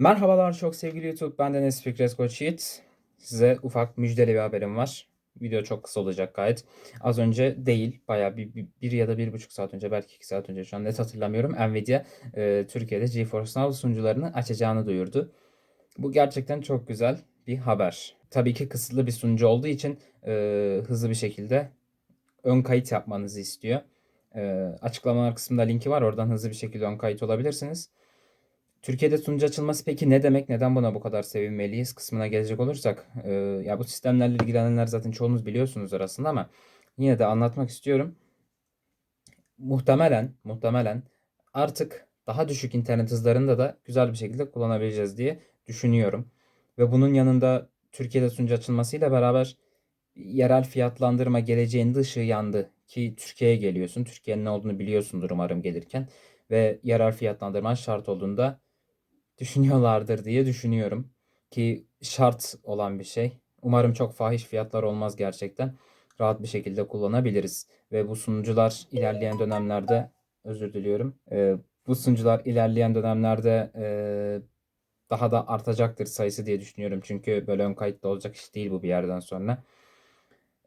Merhabalar çok sevgili YouTube. Ben Deniz Fikret Koç Yiğit. Size ufak müjdeli bir haberim var. Video çok kısa olacak gayet. Az önce değil, bayağı bir, bir, bir ya da bir buçuk saat önce, belki iki saat önce şu an net hatırlamıyorum. Nvidia e, Türkiye'de GeForce Now sunucularını açacağını duyurdu. Bu gerçekten çok güzel bir haber. Tabii ki kısıtlı bir sunucu olduğu için e, hızlı bir şekilde ön kayıt yapmanızı istiyor. E, açıklamalar kısmında linki var. Oradan hızlı bir şekilde ön kayıt olabilirsiniz. Türkiye'de sunucu açılması peki ne demek? Neden buna bu kadar sevinmeliyiz? Kısmına gelecek olursak. e, ya bu sistemlerle ilgilenenler zaten çoğunuz biliyorsunuzdur aslında ama yine de anlatmak istiyorum. Muhtemelen, muhtemelen artık daha düşük internet hızlarında da güzel bir şekilde kullanabileceğiz diye düşünüyorum. Ve bunun yanında Türkiye'de sunucu açılmasıyla beraber yerel fiyatlandırma geleceğin de ışığı yandı. Ki Türkiye'ye geliyorsun. Türkiye'nin ne olduğunu biliyorsundur umarım gelirken. Ve yerel fiyatlandırma şart olduğunda düşünüyorlardır diye düşünüyorum. Ki şart olan bir şey. Umarım çok fahiş fiyatlar olmaz gerçekten. Rahat bir şekilde kullanabiliriz. Ve bu sunucular ilerleyen dönemlerde özür diliyorum. Ee, bu sunucular ilerleyen dönemlerde e, daha da artacaktır sayısı diye düşünüyorum. Çünkü böyle ön kayıtlı olacak iş değil bu bir yerden sonra.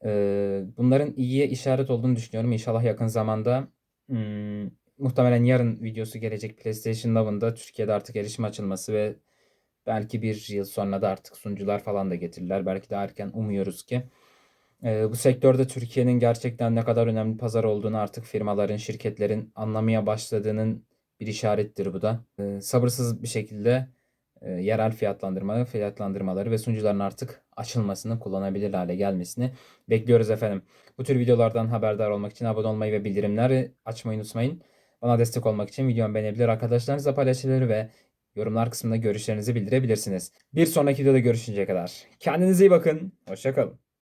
Ee, bunların iyiye işaret olduğunu düşünüyorum. İnşallah yakın zamanda hmm, muhtemelen yarın videosu gelecek PlayStation Now'ın Türkiye'de artık erişim açılması ve belki bir yıl sonra da artık sunucular falan da getirirler. Belki de erken umuyoruz ki. Ee, bu sektörde Türkiye'nin gerçekten ne kadar önemli pazar olduğunu artık firmaların, şirketlerin anlamaya başladığının bir işarettir bu da. Ee, sabırsız bir şekilde e, yerel fiyatlandırma, fiyatlandırmaları ve sunucuların artık açılmasını, kullanabilir hale gelmesini bekliyoruz efendim. Bu tür videolardan haberdar olmak için abone olmayı ve bildirimleri açmayı unutmayın. Bana destek olmak için videomu beğenebilir, arkadaşlarınızla paylaşabilir ve yorumlar kısmında görüşlerinizi bildirebilirsiniz. Bir sonraki videoda görüşünceye kadar kendinize iyi bakın, hoşçakalın.